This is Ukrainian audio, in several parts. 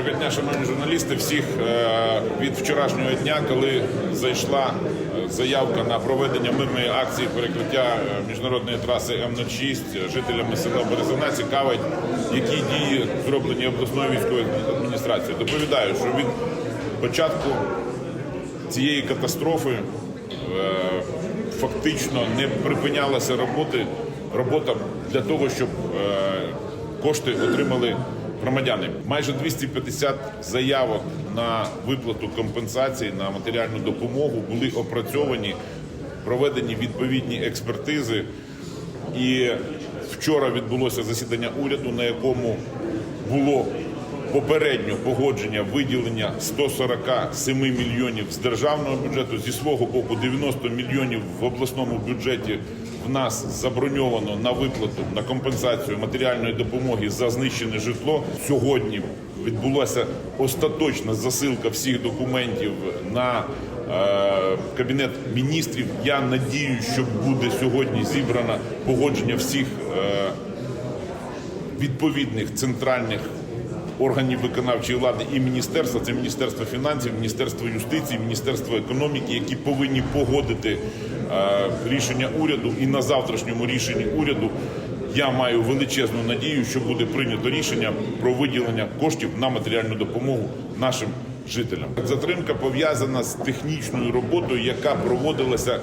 Доброго дня, шановні журналісти. Всіх е, від вчорашнього дня, коли зайшла е, заявка на проведення мирної акції перекриття е, міжнародної траси М06 жителями села Березина цікавить, які дії зроблені обласною військовою адміністрацією. Доповідаю, що від початку цієї катастрофи фактично не припинялася роботи, робота для того, щоб кошти отримали громадяни. Майже 250 заявок на виплату компенсації на матеріальну допомогу були опрацьовані, проведені відповідні експертизи. І вчора відбулося засідання уряду, на якому було попередньо погодження виділення 147 мільйонів з державного бюджету. Зі свого боку 90 мільйонів в обласному бюджеті в нас заброньовано на виплату на компенсацію матеріальної допомоги за знищене житло. Сьогодні відбулася остаточна засилка всіх документів на е, кабінет міністрів. Я надію, що буде сьогодні зібрано погодження всіх е, відповідних центральних органів виконавчої влади і міністерства. Це міністерство фінансів, міністерство юстиції, міністерство економіки, які повинні погодити е, рішення уряду. І на завтрашньому рішенні уряду я маю величезну надію, що буде прийнято рішення про виділення коштів на матеріальну допомогу нашим. Жителям затримка пов'язана з технічною роботою, яка проводилася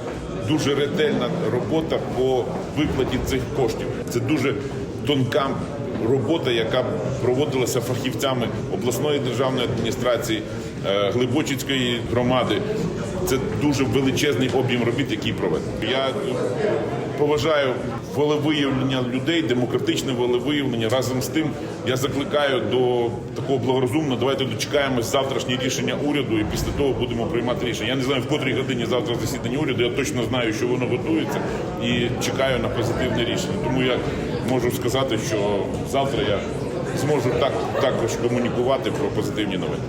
дуже ретельна робота по виплаті цих коштів. Це дуже тонка робота, яка проводилася фахівцями обласної державної адміністрації, е, Глибочицької громади. Це дуже величезний об'єм робіт, який проведений. Я поважаю волевиявлення людей, демократичне волевиявлення. Разом з тим я закликаю до такого благорозумного. Давайте дочекаємось завтрашнє рішення уряду, і після того будемо приймати рішення. Я не знаю в котрій годині завтра засідання уряду. Я точно знаю, що воно готується, і чекаю на позитивне рішення. Тому я можу сказати, що завтра я зможу так також комунікувати про позитивні новини.